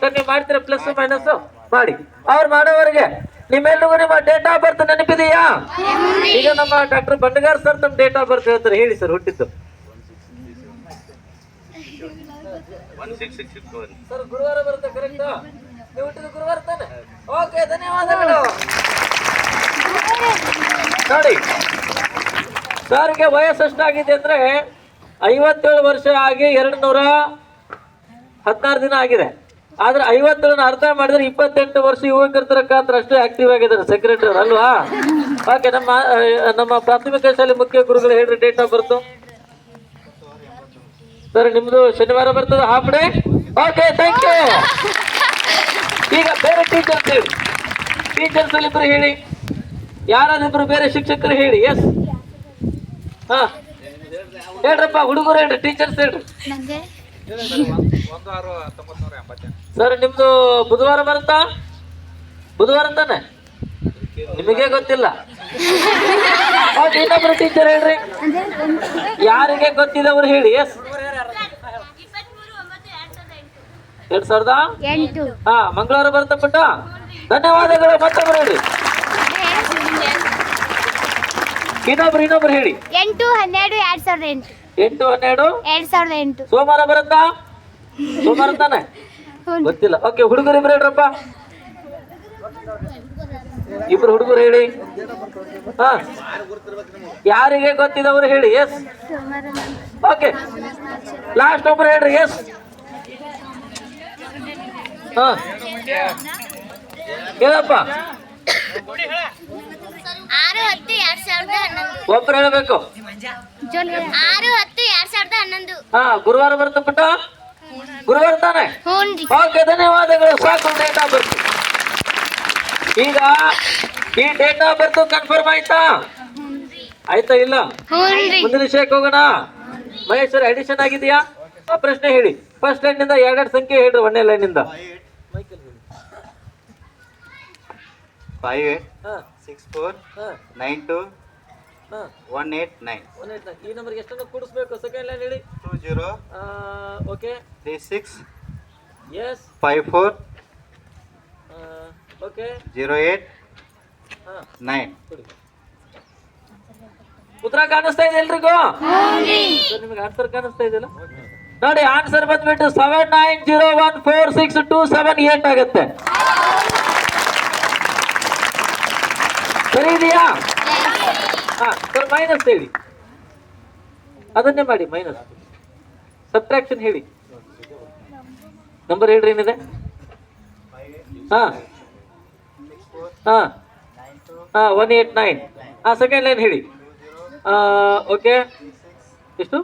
Sir ನೀವು ಮಾಡ್ತೀರಾ plus minus ಮಾಡಿ. ಅವ್ರು ಮಾಡೋವರೆಗೆ ನಿಮ್ಮೆಲ್ಲರಿಗೂ ನಿಮ್ಮ ಡೇಟ್ ಆಫ್ ಬರ್ತ್ ನೆನಪಿದೆಯಾ? ಈಗ ನಮ್ಮ ಡಾಕ್ಟರ್ ಬಂಡಗಾರ್ ಸರ್ ತಮ್ಮ ಡೇಟ್ ಆಫ್ ಬರ್ತ್ ಹೇಳ್ತಾರೆ. ಹೇಳಿ ಸರ್ ಹುಟ್ಟಿದ್ದು. ಸರ್ ಗುರುವಾರ ಬರುತ್ತೆ ನೀವು ಗುರುವಾರ ತಾನೆ? ಓಕೆ ಧನ್ಯವಾದಗಳು. ವಯಸ್ಸು ಎಷ್ಟಾಗಿದೆ ಅಂದ್ರೆ ಐವತ್ತೇಳು ವರ್ಷ ಆಗಿ ಎರಡು ನೂರ ಹದಿನಾರು ದಿನ ಆಗಿದೆ. ಆದ್ರೆ ಐವತ್ತರನ್ನ ಅರ್ಥ ಮಾಡಿದ್ರೆ ಇಪ್ಪತ್ತೆಂಟು ವರ್ಷ ಯುವಕರ ತನಕ ಅಷ್ಟು ಆಕ್ಟಿವ್ ಆಗಿದ್ದಾರೆ ಸೆಕ್ರೆಟರಿ ಅಲ್ವಾ? ಓಕೆ ನಮ್ಮ ನಮ್ಮ ಪ್ರಾಥಮಿಕ ಶಾಲೆ ಮುಖ್ಯ ಗುರುಗಳು ಹೇಳ್ರಿ ಡೇಟ್ ಆಫ್ ಬರ್ತು ಸರ್ ನಿಮ್ದು ಶನಿವಾರ ಬರ್ತದ half day okay thank you ಈಗ ಬೇರೆ ಟೀಚರ್ಸ್ ಹೇಳಿ. ಟೀಚರ್ಸ್ ಅಲ್ಲಿ ಇಬ್ರು ಹೇಳಿ. ಯಾರಾದಿಬ್ರು ಬೇರೆ ಶಿಕ್ಷಕರು ಹೇಳಿ ಎಸ್ ಹಾ. ಹೇಳ್ರಪ್ಪ ಹುಡುಗರು ಹೇಳ್ರಿ ಟೀಚರ್ಸ್ ಹೇಳ್ರಿ. ನಂಗೆ? ಸರ್ ನಿಮ್ದು ಬುಧವಾರ ಬರುತ್ತಾ? ಬುಧವಾರ ತಾನೆ? ನಿಮಗೆ ಗೊತ್ತಿಲ್ಲ. ಇನ್ನೊಬ್ರು ಟೀಚರ್ ಹೇಳ್ರಿ. ಯಾರಿಗೆ ಗೊತ್ತಿದೆ ಅವ್ರು ಹೇಳಿ ಎಸ್ ಎರಡ್ ಸಾವಿರದ ಹಾ ಮಂಗಳವಾರ ಬರುತ್ತಾ ಪುಟ್ಟ? ಧನ್ಯವಾದಗಳು ಮತ್ತೊಬ್ರು ಹೇಳಿ. ಇನ್ನೊಬ್ರು ಇನ್ನೊಬ್ರು ಹೇಳಿ. ಎಂಟು ಹನ್ನೆರಡು ಎರಡ್ ಸಾವಿರದ ಎಂಟು. ಎಂಟು ಹನ್ನೆರಡು? ಎರಡ್ ಸಾವಿರದ ಎಂಟು. ಸೋಮವಾರ ಬರುತ್ತಾ? ಸೋಮವಾರ ತಾನೆ? ಗೊತ್ತಿಲ್ಲ. ಓಕೆ ಹುಡುಗರು ಇಬ್ರು ಹೇಳ್ರಪ್ಪ. ಇಬ್ರು ಹುಡುಗರು ಹೇಳಿ. ಹಾ. ಯಾರಿಗೆ ಗೊತ್ತಿದವರು ಹೇಳಿ ಎಸ್ ಓಕೆ ಲಾಸ್ಟ್ ಒಬ್ರು ಹೇಳ್ರಿ ಎಸ್ ಹಾ. ಹೇಳಪ್ಪ. ಹನ್ನೊಂದು. ಒಬ್ರು ಹೇಳ್ಬೇಕು. ಆರು ಹತ್ತು ಎರಡ್ ಸಾವಿರದ ಹನ್ನೊಂದು. ಹಾ ಗುರುವಾರ ಬರುತ್ತೆ ಪುಟ್ಟ? ಗುರುವಾರ ತಾನೆ ಓಕೆ ಧನ್ಯವಾದಗಳು. ಸಾಕು ಡೇಟ್ ಆಫ್ ಬರ್ತ್ ಈಗ ಈ ಡೇಟ್ ಆಫ್ ಬರ್ತ್ ಕನ್ಫರ್ಮ್ ಆಯ್ತಾ? ಆಯ್ತಾ ಇಲ್ಲ? ಮುಂದಿನ ವಿಷಯಕ್ಕೆ ಹೋಗೋಣ. ಮಹೇಶ್ವರ ಅಡಿಷನ್ ಆಗಿದೆಯಾ? ಪ್ರಶ್ನೆ ಹೇಳಿ. ಫಸ್ಟ್ ಲೈನ್ನಿಂದ ಎರಡೆರಡು ಸಂಖ್ಯೆ ಹೇಳ್ರಿ ಒಂದನೇ ಲೈನ್ನಿಂದ. ಫೈವ್ ಏಟ್ ಹಾ, ಸಿಕ್ಸ್ ಫೋರ್ ಹಾ, ನೈನ್ ಟು ಹಾ. One eight nine one eight nine ಈ ನಂಬರ್ಗೆ ಎಷ್ಟನ್ನು ಕೂಡಿಸ್ಬೇಕು? ಸೆಕೆಂಡ್ ಲೈನ್ ಹೇಳಿ. Zero okay three six yes five four okay zero eight nine ಉತ್ತರ ಕಾಣಿಸ್ತಾ ಇದೆ ಎಲ್ರಿಗೂ? ನಿಮಗೆ ಆನ್ಸರ್ ಕಾಣಿಸ್ತಾ ಇದೆಯಲ್ಲ? ನೋಡಿ ಆನ್ಸರ್ ಬಂದ್ಬಿಟ್ಟು seven nine zero one four six two seven eight ಆಗುತ್ತೆ. ಸರಿ ಇದೆಯಾ? ಹಾ ಸರ್ ಮೈನಸ್ ಹೇಳಿ. ಅದನ್ನೇ ಮಾಡಿ ಮೈನಸ್ ಸಬ್ಟ್ರಾಕ್ಷನ್ ಹೇಳಿ. ನಂಬರ್ ಹೇಳ್ರಿ ಏನಿದೆ? ಹಾ. ಹಾಂ. ಹಾ ಒನ್ ಏಟ್ ನೈನ್ ಹಾಂ ಸೆಕೆಂಡ್ ಲೈನ್ ಹೇಳಿ. ಓಕೆ ಎಷ್ಟು?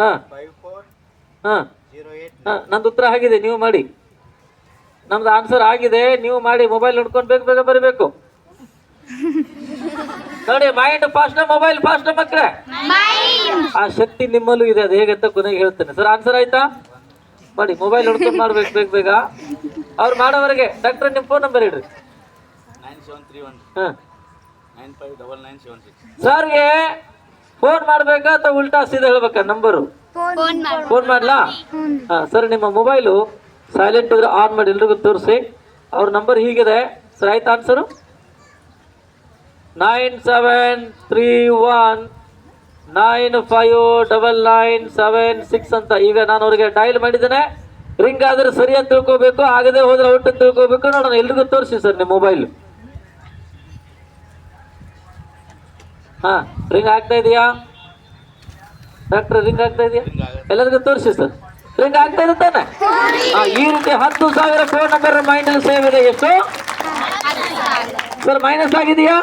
ಹಾಂ. ಹಾಂ. ಹಾಂ, ನಂದು ಉತ್ತರ ಆಗಿದೆ, ನೀವು ಮಾಡಿ. ನಮ್ದು ಆನ್ಸರ್ ಆಗಿದೆ, ನೀವು ಮಾಡಿ ಮೊಬೈಲ್ ನೋಡ್ಕೊಂಡು ಬೇಗ ಬೇಗ ಬರಬೇಕು. ನೋಡಿ ಮೈಂಡ್ ಫಾಸ್ಟ್ ಮೊಬೈಲ್ ಫಾಸ್ಟ್ ಮಕ್ಕಳೇ. ಆ ಶಕ್ತಿ ನಿಮ್ಮಲ್ಲೂ ಇದೆ ಅದು ಹೇಗಂತ ಕೊನೆಗೆ ಹೇಳ್ತೇನೆ. ಸರ್ ಆನ್ಸರ್ ಆಯ್ತಾ? ಮಾಡಿ ಮೊಬೈಲ್ ಹೊಡ್ಕೊಂಡು ಮಾಡ್ಬೇಕು ಬೇಗ ಬೇಗ. ಅವ್ರು ಮಾಡೋವರೆಗೆ ಡಾಕ್ಟರ್ ನಿಮ್ಮ ಫೋನ್ ನಂಬರ್ ಇಡ್ರಿ ಸರ್ಗೆ ಫೋನ್ ಮಾಡ್ಬೇಕಾ ಅಥವಾ ಉಲ್ಟಾ ಸೀದಾ ಹೇಳ್ಬೇಕಾ ನಂಬರು ಫೋನ್ ಮಾಡ್ಲಾ? ಹಾಂ ಸರ್ ನಿಮ್ಮ ಮೊಬೈಲು ಸೈಲೆಂಟ್ ಹೋದ್ರೆ ಆನ್ ಮಾಡಿ ಎಲ್ರಿಗೂ ತೋರಿಸಿ. ಅವ್ರ ನಂಬರ್ ಹೀಗಿದೆ. ಸರ್ ಆಯ್ತಾ answer nine seven three one nine five double nine seven six ಅಂತ ಈಗ ನಾನು ಅವರಿಗೆ ಡೈಲ್ ಮಾಡಿದ್ದೇನೆ. ರಿಂಗ್ ಆದ್ರೆ ಸರಿ ಅಂತ ತಿಳ್ಕೊಬೇಕು ಆಗದೆ ಹೋದ್ರೆ ಔಟ್ ಅಂತ ತಿಳ್ಕೊಬೇಕು. ನೋಡೋಣ ಎಲ್ರಿಗೂ ತೋರಿಸಿ ಸರ್ ನಿಮ್ಮ ಮೊಬೈಲ್ ಹಾ ರಿಂಗ್ ಆಗ್ತಾ ಇದೆಯಾ? ಡಾಕ್ಟರ್ ರಿಂಗ್ ಆಗ್ತಾ ಇದೆಯಾ? ಎಲ್ಲರಿಗೂ ತೋರಿಸಿ ಸರ್. ರಿಂಗ್ ಆಗ್ತಾ ಇದೆ ತಾನೆ? ಹಾ, ಈ ರೀತಿ ಹತ್ತು ಸಾವಿರ ಫೋನ್ ನಂಬರ್ ಮೈನಸ್ ಸೇವ್ ಇದೆ ಎಷ್ಟು ಸರ್ ಮೈನಸ್ ಆಗಿದೆಯಾ?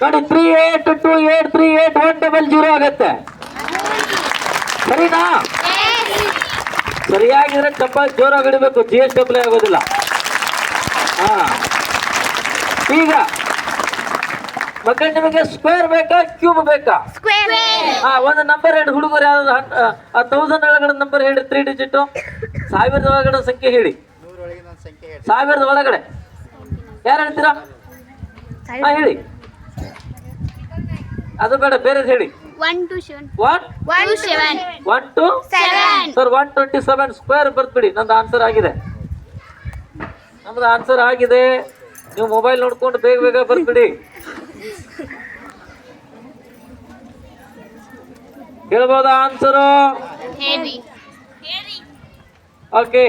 ನೋಡಿ three eight two eight three eight one double zero ಆಗತ್ತೆ. ಸರಿನಾ? ಸರಿಯಾಗಿದ್ರೆ ಚಪ್ಪಾಳೆ ಜೋರಾಗಿ ಇಡಬೇಕು ಜಿ ಎಸ್ ಡಬ್ಲ್ಯೂ ಆಗೋದಿಲ್ಲ. ಹಾ. ಈಗ ಮಕ್ಕಳು ನಿಮಗೆ ಸ್ಕ್ವೇರ್ ಬೇಕಾ ಕ್ಯೂಬ್ ಬೇಕಾ? ಸ್ಕ್ವೇರ್ ಹಾ ಒಂದು ನಂಬರ್ ಹೇಳಿ ಹುಡುಗರು ಯಾವ್ದು ತೌಸಂಡ್ ಒಳಗಡೆ ನಂಬರ್ ಹೇಳಿ ತ್ರೀ ಡಿಜಿಟ್ ಸಾವಿರದ ಒಳಗಡೆ ಸಂಖ್ಯೆ ಹೇಳಿ. ಸಾವಿರದ ಒಳಗಡೆ. ಯಾರು ಹೇಳ್ತೀರಾ? ಹಾ ಹೇಳಿ. ಅದು ಬೇಡ ಬೇರೆ ಹೇಳಿ. One two seven one one seven one two seven sir one twenty seven square ಬರ್ತ್ಬಿಡಿ ನಂದು ಆನ್ಸರ್ ಆಗಿದೆ. ನಮ್ದು ಆನ್ಸರ್ ಆಗಿದೆ. ನೀವು ಮೊಬೈಲ್ ನೋಡ್ಕೊಂಡು ಬೇಗ ಬೇಗ ಬರ್ತ್ಬಿಡಿ ಹೇಳ್ಬೋದಾ ಆನ್ಸರು ಓಕೆ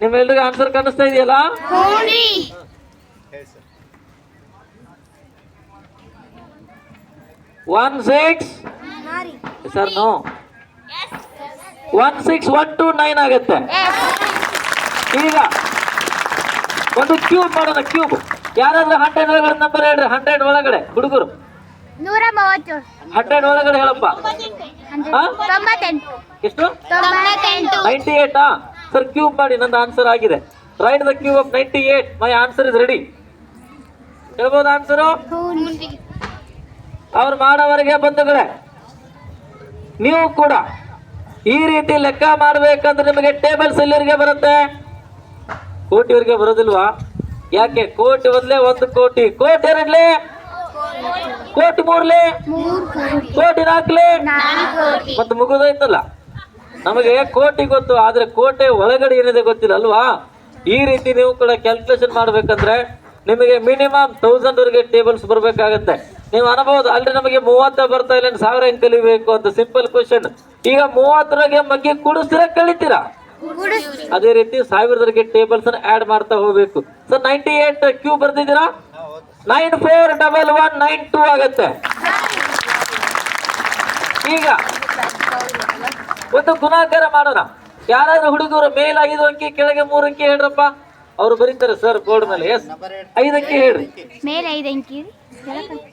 ನಿಮ್ಮೆಲ್ರಿಗೂ ಆನ್ಸರ್ ಕಾಣಿಸ್ತಾ ಇದೆಯಲ್ಲ ಹ್ಞೂನ್ರಿ ಹೇಳಿ sir one six sir no one six one two nine ಆಗುತ್ತೆ. ಈಗ ಒಂದು ಕ್ಯೂಬ್ ಮಾಡೋಣ ಕ್ಯೂಬ್ ಯಾರಾದ್ರೂ ಹಂಡ್ರೆಡ್ ಒಳಗಡೆ ನಂಬರ್ ಹೇಳ್ರಿ ಹಂಡ್ರೆಡ್ ಒಳಗಡೆ ಹುಡುಗರು. ನೂರ ಹಂಡ್ರೆಡ್ ಒಳಗಡೆ ಹೇಳಪ್ಪ. ಎಷ್ಟು? ನೈಂಟಿ ಏಟಾ ಸರ್ ಕ್ಯೂಬ್ ಮಾಡಿ ನಂದು ಆನ್ಸರ್ ಆಗಿದೆ. Right the cube of ninety eight my answer is ready ಹೇಳ್ಬೋದು ಆನ್ಸರು ಅವ್ರು ಮಾಡೋವರೆಗೆ ಬಂಧುಗಳೇ, ನೀವು ಕೂಡ ಈ ರೀತಿ ಲೆಕ್ಕ ಮಾಡಬೇಕಂದ್ರೆ ನಿಮಗೆ ಟೇಬಲ್ಸ್ ಎಲ್ಲರಿಗೆ ಬರುತ್ತೆ. ಕೋಟಿವರೆಗೆ ಬರೋದಿಲ್ವಾ? ಯಾಕೆ? ಕೋಟಿ ಒಂದ್ಲೆ ಒಂದು ಕೋಟಿ. ಕೋಟಿ ಎರಡ್ಲಿ? ಕೋಟಿ ಮೂರ್ಲಿ? ಮೂರು ಕೋಟಿ ನಾಲ್ಕಲೆ? ಮತ್ತೆ ಮುಗಿದೋಯ್ತಲ್ಲ. ನಮಗೆ ಕೋಟಿ ಗೊತ್ತು, ಆದ್ರೆ ಕೋಟೆ ಒಳಗಡೆ ಏನಿದೆ ಗೊತ್ತಿಲ್ಲ ಅಲ್ವಾ? ಈ ರೀತಿ ನೀವು ಕೂಡ ಕ್ಯಾಲ್ಕುಲೇಷನ್ ಮಾಡ್ಬೇಕಂದ್ರೆ ನಿಮಗೆ ಮಿನಿಮಮ್ ತೌಸಂಡ್ ವರೆಗೆ ಟೇಬಲ್ಸ್ ಬರ್ಬೇಕಾಗತ್ತೆ. ನೀವು ಅನ್ಬೋದು ಅಲ್ರಿ ನಮಗೆ ಮೂವತ್ತ ಬರ್ತಾ ಇಲ್ಲ ಸಾವಿರ ಹೆಂಗ್ ಕಲಿಬೇಕು ಅಂತ ಸಿಂಪಲ್ ಕ್ವಶನ್ ಈಗ ಮೂವತ್ತರಾಗೆ ಮಗ್ಗೆ ಕುಡಿಸ್ತೀರಾ ಕಲಿತೀರಾ? ಅದೇ ರೀತಿ ಸಾವಿರದವರೆಗೆ ಟೇಬಲ್ಸ್ ಆಡ್ ಮಾಡ್ತಾ ಹೋಗ್ಬೇಕು. Sir ninety eight cube ಬರ್ತಿದ್ದೀರಾ nine four double one nine two ಆಗತ್ತೆ. ಈಗ ಒಂದು ಗುಣಾಕಾರ ಮಾಡೋಣ. ಯಾರಾದ್ರೂ ಹುಡುಗರು ಮೇಲ್ ಐದು ಅಂಕಿ ಕೆಳಗೆ ಮೂರು ಅಂಕಿ ಹೇಳ್ರಪ್ಪ. ಅವ್ರು ಬರೀತಾರೆ ಸರ್ ಬೋರ್ಡ್ ಮೇಲೆ ಎಸ್ ಐದು ಅಂಕಿ ಹೇಳ್ರಿ. ಮೇಲೆ ಐದು ಅಂಕಿ.